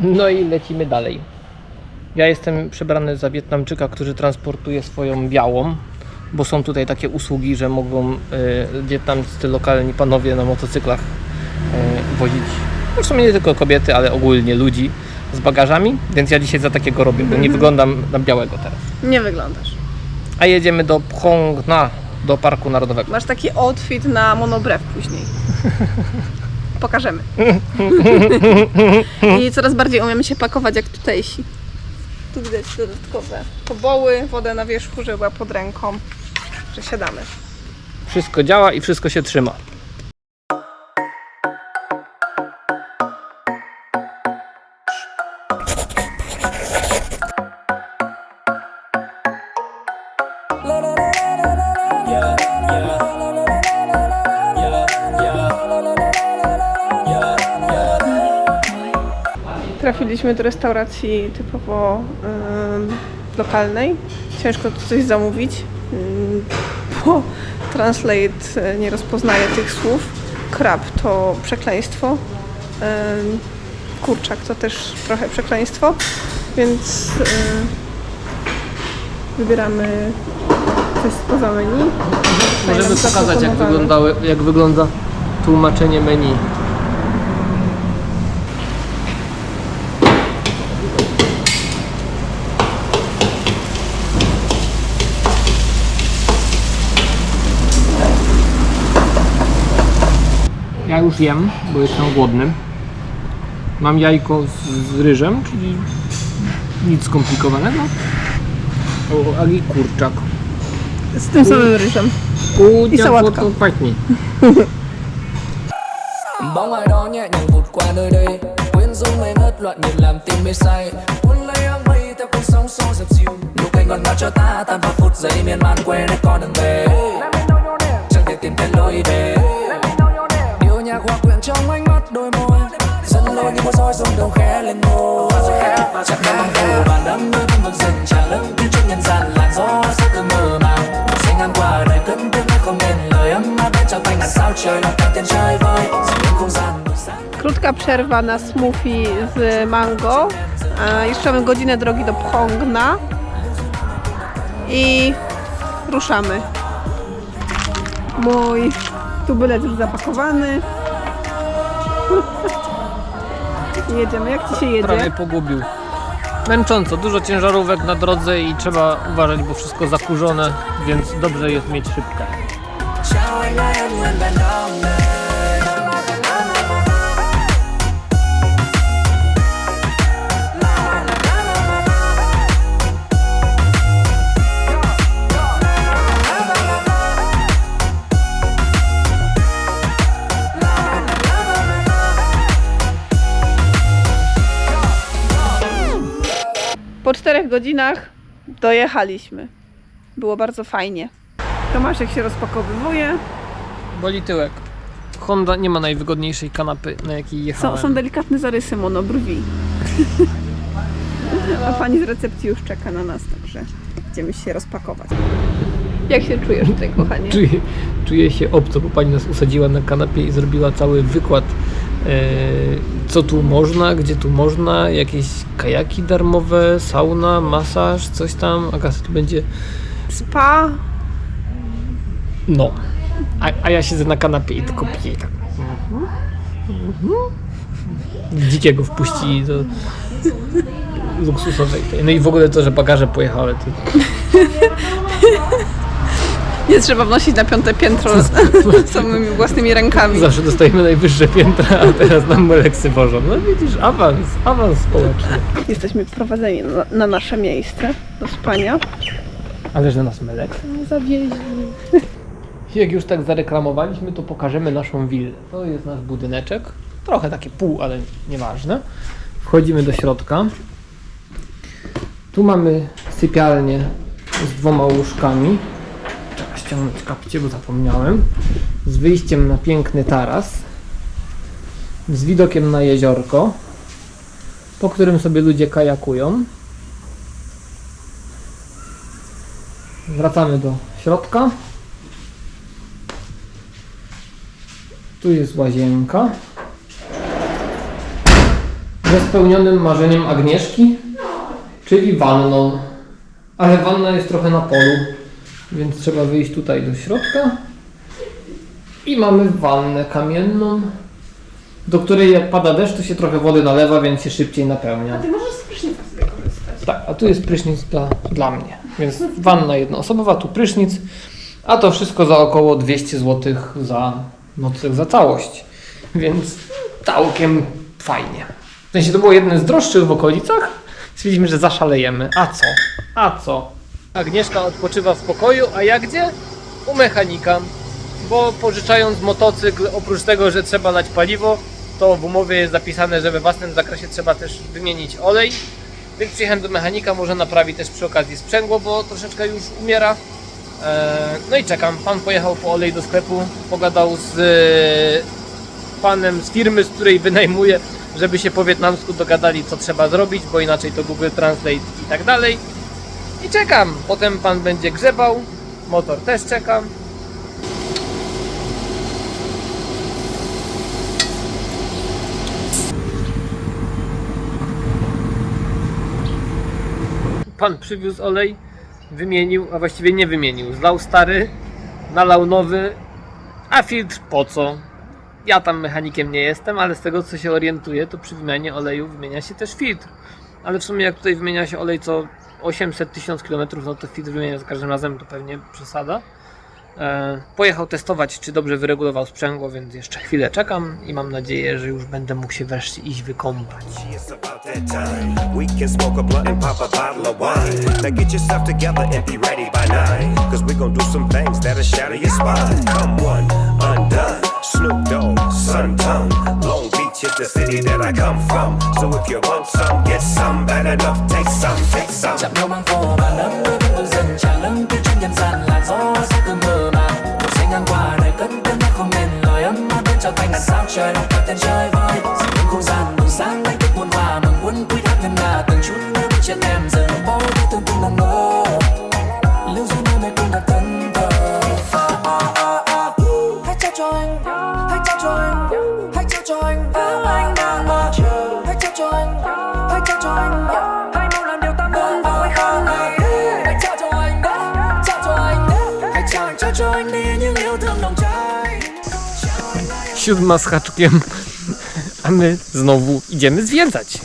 No i lecimy dalej. Ja jestem przebrany za Wietnamczyka, który transportuje swoją białą, bo są tutaj takie usługi, że mogą y, wietnamscy lokalni panowie na motocyklach y, wozić, no w sumie nie tylko kobiety, ale ogólnie ludzi z bagażami, więc ja dzisiaj za takiego robię, bo nie wyglądam na białego teraz. Nie wyglądasz. A jedziemy do Phong Na, do Parku Narodowego. Masz taki outfit na monobrew później. Pokażemy. I coraz bardziej umiemy się pakować jak tutejsi. Tu widać dodatkowe poboły, wodę na wierzchu, żeby była pod ręką. Że siadamy. Wszystko działa i wszystko się trzyma. Trafiliśmy do restauracji typowo lokalnej. Ciężko tu coś zamówić, bo Translate y, nie rozpoznaje tych słów. Krab to przekleństwo. Kurczak to też trochę przekleństwo, więc y, wybieramy coś spoza menu. Możemy pokazać jak, wyglądały, jak wygląda tłumaczenie menu. Ja już jem, bo jestem głodny. Mam jajko z, z ryżem, czyli nic skomplikowanego. O, ali kurczak. Z tym samym ryżem. I sałatka. bóng ai đó nhẹ nhàng vụt qua nơi đây quyến rũ ngây ngất loạn nhịp làm tim mê say cuốn lấy áng mây theo cơn sóng xô dập dìu nụ cười ngọt ngào cho ta tan vào phút giây miên man quên hết con đường về chẳng thể tìm thấy lối về đôi môi dẫn lối như rung đầu khẽ lên bằng phù bàn đắm trong nhân gian làn gió mơ màng sẽ ngang qua đời tiếng nói không nên lời ấm áp bên tay sao trời lòng chơi vơi không gian Krótka przerwa na smoothie z mango. Jeszcze mamy godzinę drogi do Phongna. I ruszamy. Mój tubylec już zapakowany. Jedziemy. Jak ci się jedzie? Prawie pogubił. Męcząco, dużo ciężarówek na drodze i trzeba uważać, bo wszystko zakurzone, więc dobrze jest mieć szybkę. Godzinach dojechaliśmy. Było bardzo fajnie. Tomaszek się rozpakowywuje. Boli tyłek. Honda nie ma najwygodniejszej kanapy, na jakiej Są, jechałem. są delikatne zarysy monobrwi. A pani z recepcji już czeka na nas, także idziemy się rozpakować. Jak się czujesz tutaj, kochanie? Czuję, czuję się obco, bo pani nas usadziła na kanapie i zrobiła cały wykład, e, co tu można, gdzie tu można, jakieś kajaki darmowe, sauna, masaż, coś tam. Agata tu będzie Spa. No. A, a ja siedzę na kanapie i tylko piję i tak. Dzikiego wpuścili do luksusowej. tej. No i w ogóle to, że bagaże pojechały. To Nie trzeba wnosić na piąte piętro samymi własnymi rękami. zawsze dostajemy najwyższe piętra, a teraz nam leksy wożą. No widzisz, awans, awans społeczny. Jesteśmy prowadzeni na, na nasze miejsce do spania. Ale że nas melek. Zawieźli. Jak już tak zareklamowaliśmy, to pokażemy naszą willę. To jest nasz budyneczek. Trochę takie pół, ale nieważne. Wchodzimy do środka. Tu mamy sypialnię z dwoma łóżkami. Ściągnąć kapcie, bo zapomniałem. Z wyjściem na piękny taras. Z widokiem na jeziorko, po którym sobie ludzie kajakują. Wracamy do środka. Tu jest łazienka. Niespełnionym marzeniem Agnieszki, czyli wanną. Ale wanna jest trochę na polu, więc trzeba wyjść tutaj do środka. I mamy wannę kamienną, do której jak pada deszcz, to się trochę wody nalewa, więc się szybciej napełnia. Ty możesz z prysznica sobie korzystać. Tak, a tu jest prysznic dla, dla mnie. Więc wanna jednoosobowa, tu prysznic, a to wszystko za około 200 zł za nocleg za całość. Więc całkiem fajnie. W sensie to było jedne z droższych w okolicach. Stwierdziliśmy, że zaszalejemy. A co? A co? Agnieszka odpoczywa w pokoju, a ja gdzie? U mechanika. Bo pożyczając motocykl, oprócz tego, że trzeba lać paliwo, to w umowie jest zapisane, że we własnym zakresie trzeba też wymienić olej. Więc przyjechałem do mechanika, może naprawi też przy okazji sprzęgło, bo troszeczkę już umiera. Eee, No i czekam. Pan pojechał po olej do sklepu, pogadał z e, panem z firmy, z której wynajmuje, żeby się po wietnamsku dogadali, co trzeba zrobić, bo inaczej to Google Translate i tak dalej. I czekam. Potem pan będzie grzebał, motor też czekam. Pan przywiózł olej, wymienił, a właściwie nie wymienił. Zlał stary, nalał nowy, a filtr po co? Ja tam mechanikiem nie jestem, ale z tego co się orientuję, to przy wymianie oleju wymienia się też filtr. Ale w sumie jak tutaj wymienia się olej co 800 tysiąc km, no to filtr wymienia za każdym razem, to pewnie przesada. E, pojechał testować, czy dobrze wyregulował sprzęgło, więc jeszcze chwilę czekam i mam nadzieję, że już będę mógł się wreszcie iść wykąpać. Snoop Dogg, Sun Tongue. Long Beach is the city that I come from. So if you want some, get some. Bad enough, take some, take some. chạm nhau mang vô và nắng mưa vẫn người dân Trả lẫn cứ trên nhân gian là gió sẽ từ mơ mà cuộc sẽ ngang qua đời cất tiếng nói không nên lời ấm áp bên cho tay là sao trời lòng cả tên chơi vơi dòng những không gian bừng sáng đánh thức muôn hòa mừng quân quý thác ngân nga từng chút nước bước chân em giờ bao thứ tương tương đang ngơ siódma z haczkiem, a my znowu idziemy zwiedzać.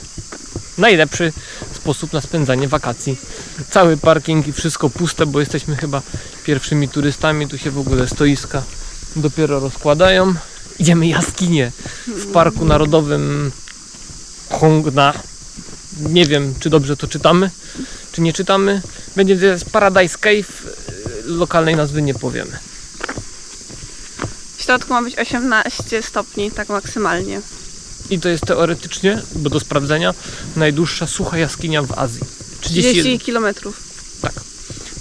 Najlepszy sposób na spędzanie wakacji. Cały parking i wszystko puste, bo jesteśmy chyba pierwszymi turystami. Tu się w ogóle stoiska dopiero rozkładają. Idziemy jaskinie w Parku Narodowym Hongna. Nie wiem, czy dobrze to czytamy, czy nie czytamy. Będzie to jest Paradise Cave. Lokalnej nazwy nie powiemy. W środku ma być 18 stopni, tak maksymalnie. I to jest teoretycznie, bo do sprawdzenia, najdłuższa sucha jaskinia w Azji. 30, 30 kilometrów. Tak.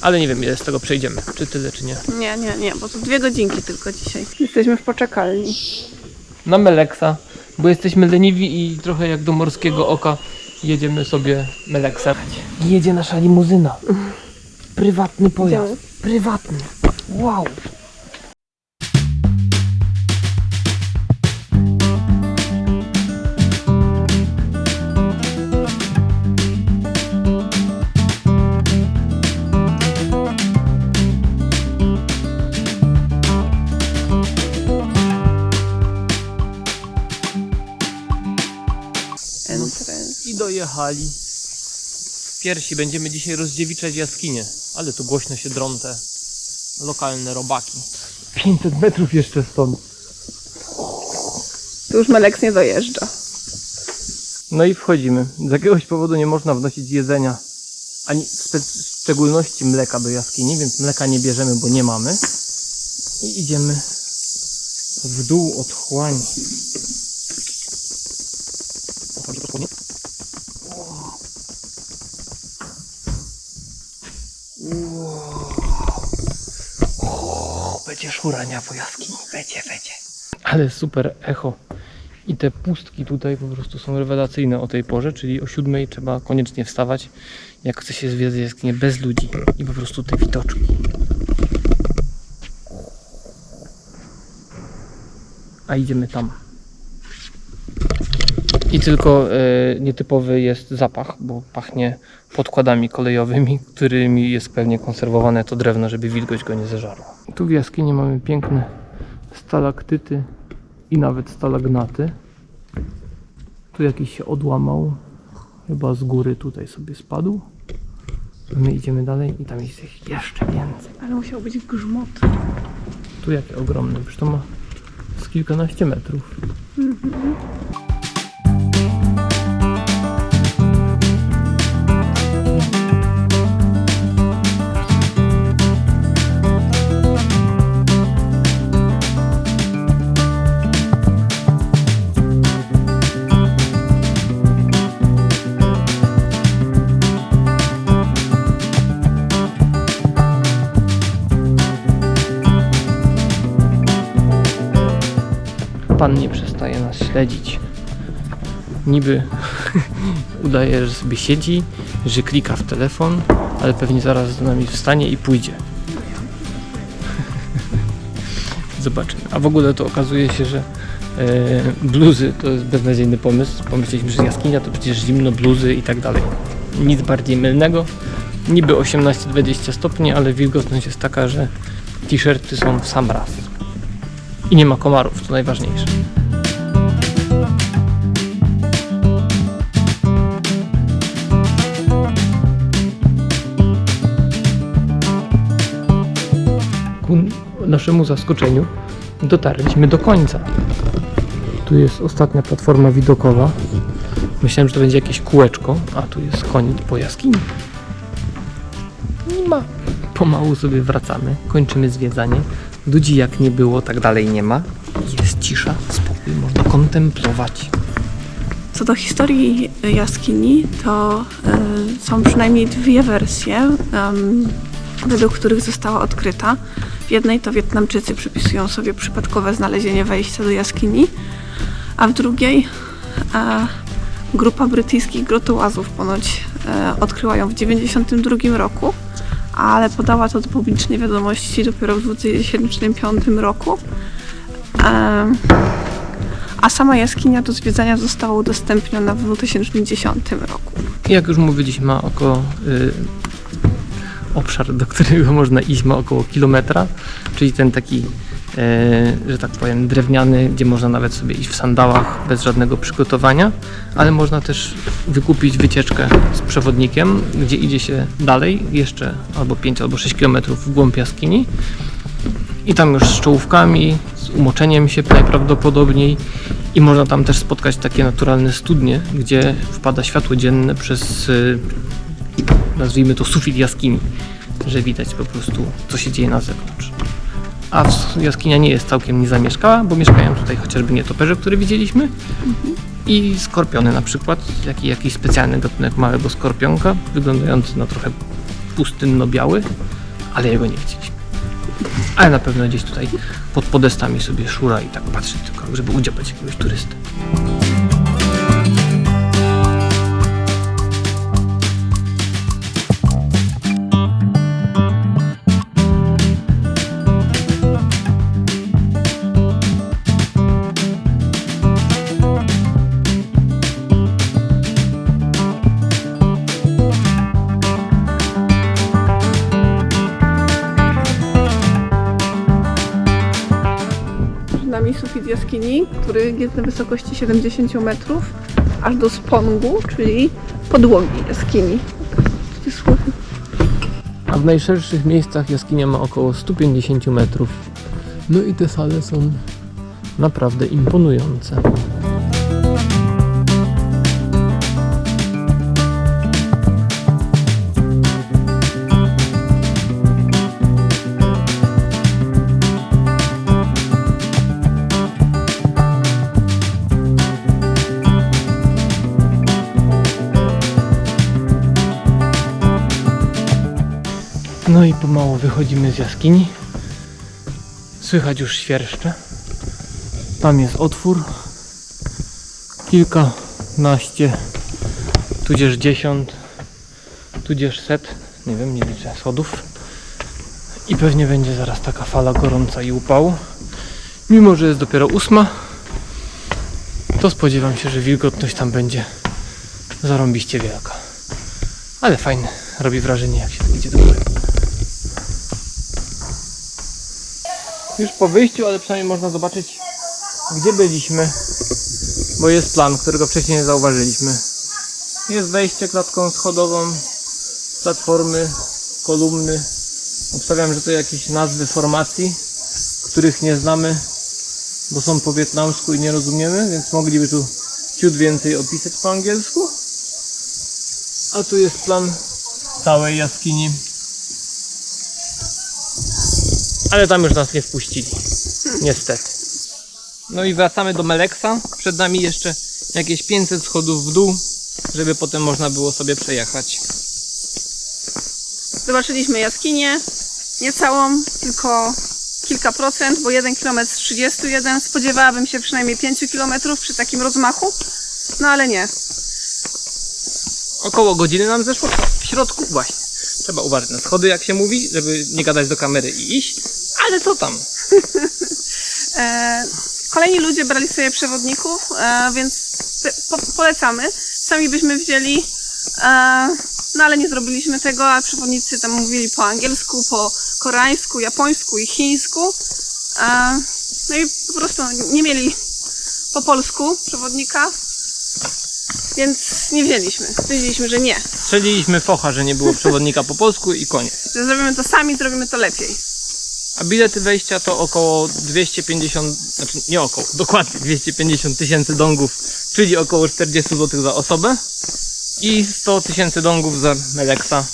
Ale nie wiem, ile z tego przejdziemy. Czy tyle, czy nie. Nie, nie, nie, bo to dwie godzinki tylko dzisiaj. Jesteśmy w poczekalni. Na Meleksa, bo jesteśmy leniwi i trochę jak do morskiego oka jedziemy sobie Meleksem. Jedzie nasza limuzyna. Prywatny pojazd. Prywatny. Wow. I dojechali. Piersi będziemy dzisiaj rozdziewiczać jaskinie, ale tu głośno się drą te lokalne robaki. 500 metrów jeszcze stąd. Tu już Meleks nie dojeżdża. No i wchodzimy. Z jakiegoś powodu nie można wnosić jedzenia, ani w spe- w szczególności mleka do jaskini, więc mleka nie bierzemy, bo nie mamy. I idziemy w dół otchłani. Będzie szurania po jaskini, będzie, będzie. Ale super echo. I te pustki tutaj po prostu są rewelacyjne o tej porze, czyli o siódmej trzeba koniecznie wstawać, jak chce się zwiedzać jaskinię bez ludzi i po prostu te widoczki. A idziemy tam. I tylko e, nietypowy jest zapach, bo pachnie podkładami kolejowymi, którymi jest pewnie konserwowane to drewno, żeby wilgoć go nie zeżarła. Tu w jaskini mamy piękne stalaktyty i nawet stalagnaty. Tu jakiś się odłamał, chyba z góry tutaj sobie spadł. My idziemy dalej i tam jest ich jeszcze więcej. Ale musiał być grzmot. Tu jakie ogromne, przecież to ma z kilkanaście metrów. Pan śledzić. Niby udaje, że sobie siedzi, że klika w telefon, ale pewnie zaraz z nami wstanie i pójdzie. Zobaczymy. A w ogóle to okazuje się, że e, bluzy to jest beznadziejny pomysł. Pomyśleliśmy, że jaskinia to przecież zimno, bluzy i tak dalej. Nic bardziej mylnego. Niby 18-20 stopni, ale wilgotność jest taka, że t-shirty są w sam raz. I nie ma komarów, to najważniejsze. Naszemu zaskoczeniu dotarliśmy do końca. Tu jest ostatnia platforma widokowa. Myślałem, że to będzie jakieś kółeczko, a tu jest koniec po jaskini. Nie ma. Pomału sobie wracamy, kończymy zwiedzanie. Ludzi jak nie było, tak dalej nie ma. Jest cisza, spokój, można kontemplować. Co do historii jaskini, to y, są przynajmniej dwie wersje, em, według których została odkryta. W jednej to Wietnamczycy przypisują sobie przypadkowe znalezienie wejścia do jaskini, a w drugiej e, grupa brytyjskich grotołazów ponoć e, odkryła ją w 1992 roku, ale podała to do publicznej wiadomości dopiero w 2005 roku. Em, a sama jaskinia do zwiedzania została udostępniona w 2010 roku. Jak już mówiliśmy, ma około y, obszar, do którego można iść, ma około kilometra, czyli ten taki, y, że tak powiem, drewniany, gdzie można nawet sobie iść w sandałach bez żadnego przygotowania, ale można też wykupić wycieczkę z przewodnikiem, gdzie idzie się dalej, jeszcze albo 5 albo 6 kilometrów w głąb jaskini. I tam już z czołówkami, z umoczeniem się najprawdopodobniej i można tam też spotkać takie naturalne studnie, gdzie wpada światło dzienne przez, y, nazwijmy to, sufit jaskini, że widać po prostu, co się dzieje na zewnątrz. A jaskinia nie jest całkiem niezamieszkała, bo mieszkają tutaj chociażby nietoperze, które widzieliśmy i skorpiony na przykład, jak, jakiś specjalny gatunek małego skorpionka, wyglądający na trochę pustynno-biały, ale jego nie widzieliśmy. Ale na pewno gdzieś tutaj pod podestami sobie szura i tak patrzy tylko, żeby udziałać jakiegoś turysty. Nami sufit jaskini, który jest na wysokości 70 metrów, aż do spongu, czyli podłogi jaskini. A w najszerszych miejscach jaskinia ma około 150 metrów. No i te sale są naprawdę imponujące. Wychodzimy z jaskini. Słychać już świerszcze. Tam jest otwór. Kilkanaście, tudzież dziesiąt, tudzież set, nie wiem, nie liczę schodów. I pewnie będzie zaraz taka fala gorąca i upał. Mimo, że jest dopiero ósma. to spodziewam się, że wilgotność tam będzie zarąbiście wielka. Ale fajne, robi wrażenie jak się idzie do góry. Już po wyjściu, ale przynajmniej można zobaczyć gdzie byliśmy, bo jest plan, którego wcześniej nie zauważyliśmy. Jest wejście klatką schodową, platformy, kolumny. Obstawiam, że to jakieś nazwy formacji, których nie znamy, bo są po wietnamsku i nie rozumiemy, więc mogliby tu ciut więcej opisać po angielsku. A tu jest plan całej jaskini. Ale tam już nas nie wpuścili. Niestety. No i wracamy do Meleksa. Przed nami jeszcze jakieś 500 schodów w dół, żeby potem można było sobie przejechać. Zobaczyliśmy jaskinię, nie całą, tylko kilka procent, bo 1 km z 31. Spodziewałabym się przynajmniej 5 km przy takim rozmachu, no ale nie. Około godziny nam zeszło w środku właśnie. Trzeba uważać na schody, jak się mówi, żeby nie gadać do kamery i iść. Ale co tam? E, kolejni ludzie brali sobie przewodników, e, więc po, polecamy. Sami byśmy wzięli, e, no ale nie zrobiliśmy tego, a przewodnicy tam mówili po angielsku, po koreańsku, japońsku i chińsku. E, no i po prostu nie mieli po polsku przewodnika, więc nie wzięliśmy. Stwierdziliśmy, że nie. Strzeliliśmy focha, że nie było przewodnika po polsku i koniec. Że zrobimy to sami, zrobimy to lepiej. A bilety wejścia to około 250, znaczy nie około, dokładnie 250 tysięcy dongów, czyli około 40 zł za osobę i 100 tysięcy dongów za Meleksa.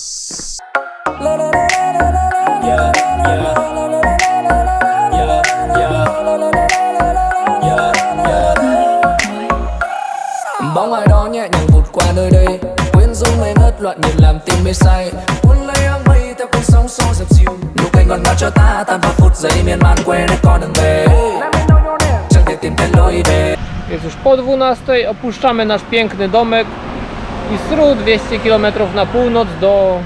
bóng ai đó nhẹ nhàng vụt qua nơi đây quyến rũ ngây ngất loạn làm tim mê say cuốn lấy áng mây theo sóng xô dập dìu cho ta vào phút giây miên man quên hết con đường về chẳng thể tìm thấy lối về Jest już po 12, opuszczamy nasz piękny domek i sru 200 km na północ do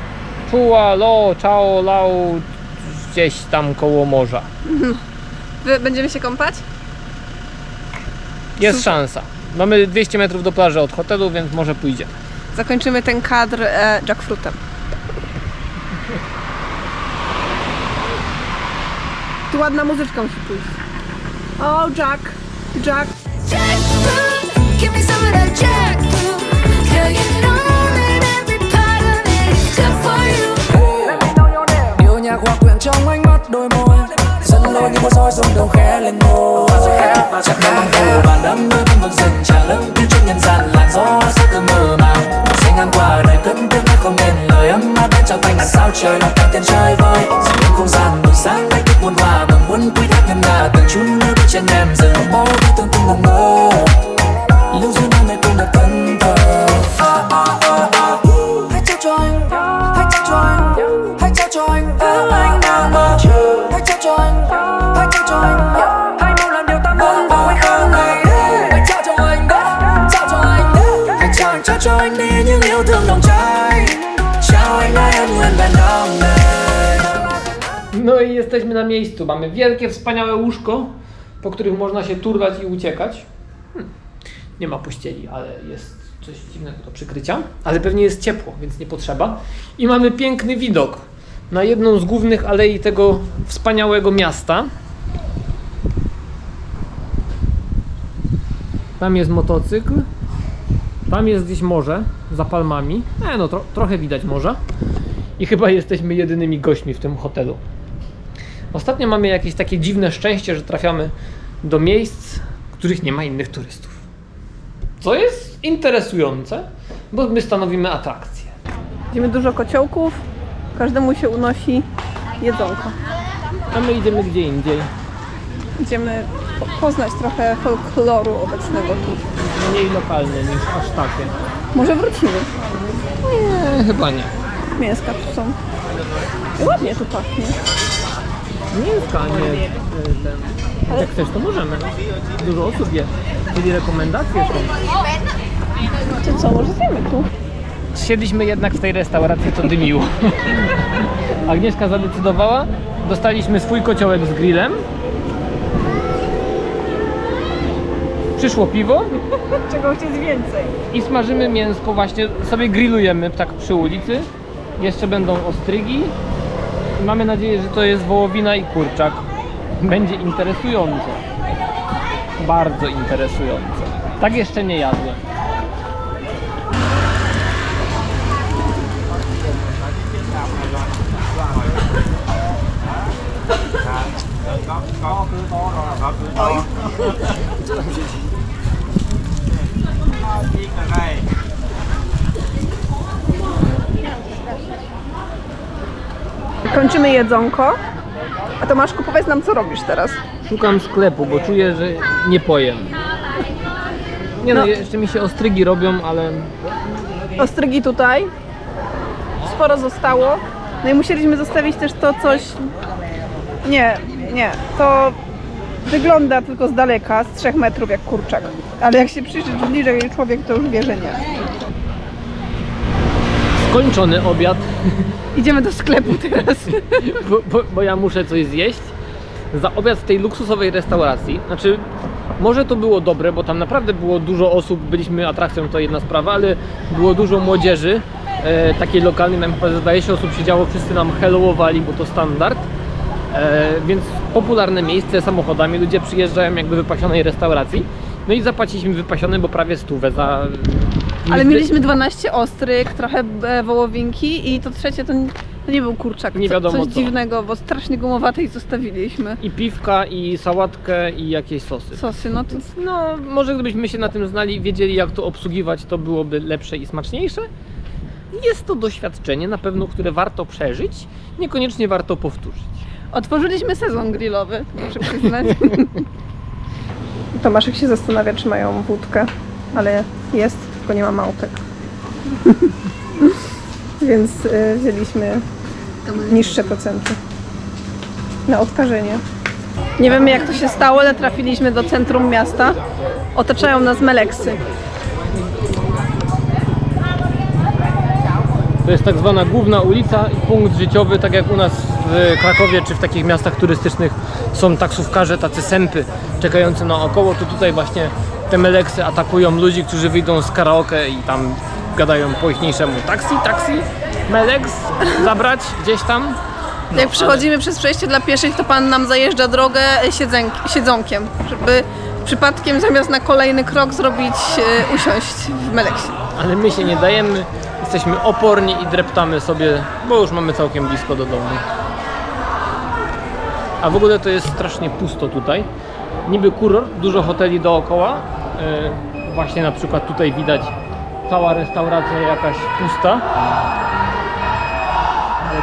Chua, Lo, Chao, Lao, gdzieś tam koło morza. Wy będziemy się kąpać? Jest szansa. Mamy 200 metrów do plaży od hotelu, więc może pójdzie. Zakończymy ten kadr e, jackfruitem. Tu ładna muzyczka musi pójść. O, Jack, Jack. Điệu nhạc hòa quyện trong ánh mắt đôi môi Dẫn lôi như mưa rơi rung đầu khẽ lên môi Chắc khẽ bằng và Bản đắm nơi bên vực rừng trà lấp như chút nhân gian Làn gió sẽ cứ mơ màng sẽ ngang qua đời cất tiếng nói không nên lời, ấm áp đến trao tay ngàn sao trời, lòng tan tiền chơi vơi Dòng những không gian buổi sáng đánh thức muôn hoa bằng muốn quy thác ngân nga. Từng chút nước bước chân em dừng bao đi tương tư ngẩn ngơ. Lưu duyên hôm nay cũng đã thân thờ. Hãy trao cho anh đi những yêu thương nồng cháy trao anh ân nguyện này No i jesteśmy na miejscu. Mamy wielkie, wspaniałe łóżko, po których można się turlać i uciekać. Hmm. Nie ma pościeli, ale jest coś dziwnego do przykrycia. Ale pewnie jest ciepło, więc nie potrzeba. I mamy piękny widok na jedną z głównych alei tego wspaniałego miasta. Tam jest motocykl. Tam jest gdzieś morze za palmami. E, no tro trochę widać morza. I chyba jesteśmy jedynymi gośćmi w tym hotelu. Ostatnio mamy jakieś takie dziwne szczęście, że trafiamy do miejsc, w których nie ma innych turystów. Co jest interesujące, bo my stanowimy atrakcję. Widzimy dużo kociołków, każdemu się unosi jedzonko. A my idziemy gdzie indziej. Idziemy po- poznać trochę folkloru obecnego tu. Mniej lokalne niż aż takie. Może wrócimy. Nie, chyba nie. Mięska tu są. Ładnie tu pachnie. Mięska, nie y, ten. Jak chcesz, to możemy. Dużo osób je. Czyli rekomendacje są. To co, może zjemy tu? Siedliśmy jednak w tej restauracji, co dymiło. Agnieszka zadecydowała. Dostaliśmy swój kociołek z grillem. Przyszło piwo Czego jest więcej? i smażymy mięsko właśnie, sobie grillujemy tak przy ulicy. Jeszcze będą ostrygi. Mamy nadzieję, że to jest wołowina i kurczak. Będzie interesujące. Bardzo interesujące. Tak jeszcze nie jadłem. Kończymy jedzonko. A Tomaszku, powiedz nam, co robisz teraz? Szukam sklepu, bo czuję, że nie pojem. Nie no, No. jeszcze mi się ostrygi robią, ale Ostrygi tutaj. Sporo zostało. No i musieliśmy zostawić też to coś... Nie, nie. To wygląda tylko z daleka, z 3 metrów jak kurczak. Ale jak się przyjrzy bliżej człowiek, to już wie, że nie. Skończony obiad, Idziemy do sklepu teraz. bo, bo, bo ja muszę coś zjeść. Za obiad w tej luksusowej restauracji. Znaczy, może to było dobre, bo tam naprawdę było dużo osób, byliśmy atrakcją, to jedna sprawa, ale było dużo młodzieży, e, takiej lokalnej, nam chyba zdaje się osób siedziało, wszyscy nam hellowowali, bo to standard. E, więc popularne miejsce samochodami, ludzie przyjeżdżają jakby wypasionej restauracji. No i zapłaciliśmy wypasione, bo prawie stówę za... Ale mieliśmy 12 ostryk, trochę e, wołowinki i to trzecie to nie, to nie był kurczak. Nie co- wiadomo Coś co. dziwnego, bo strasznie gumowatej zostawiliśmy. I piwka, i sałatkę, i jakieś sosy. Sosy, no to No, może gdybyśmy się na tym znali i wiedzieli, jak to obsługiwać, to byłoby lepsze i smaczniejsze. Jest to doświadczenie na pewno, które warto przeżyć, niekoniecznie warto powtórzyć. Otworzyliśmy sezon grillowy, muszę przyznać. Tomaszek się zastanawia, czy mają wódkę, ale jest, tylko nie ma małpek. Więc y, wzięliśmy niższe procenty na odkażenie. Nie wiemy jak to się stało, ale trafiliśmy do centrum miasta. Otaczają nas meleksy. To jest tak zwana główna ulica i punkt życiowy, tak jak u nas w Krakowie czy w takich miastach turystycznych są taksówkarze, tacy sępy czekający naokoło, to tutaj właśnie te meleksy atakują ludzi, którzy wyjdą z karaoke i tam gadają po ichniejszemu taksi, taksi, meleks, zabrać gdzieś tam. Jak przechodzimy przez przejście dla pieszych, to pan nam zajeżdża drogę siedzęk, siedzonkiem, żeby przypadkiem zamiast na kolejny krok zrobić, e, usiąść w meleksie. Ale my się nie dajemy, jesteśmy oporni i dreptamy sobie, bo już mamy całkiem blisko do domu. A w ogóle to jest strasznie pusto tutaj. Niby kurort, dużo hoteli dookoła. Yy, właśnie na przykład tutaj widać cała restauracja jakaś pusta.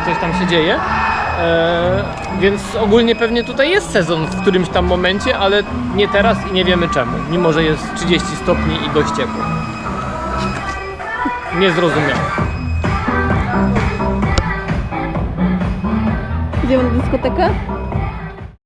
Coś tam się dzieje. Yy, więc ogólnie pewnie tutaj jest sezon w którymś tam momencie, ale nie teraz i nie wiemy czemu. Mimo, że jest 30 stopni i dość ciepło. Niezrozumiałe. Idziemy na dyskotekę?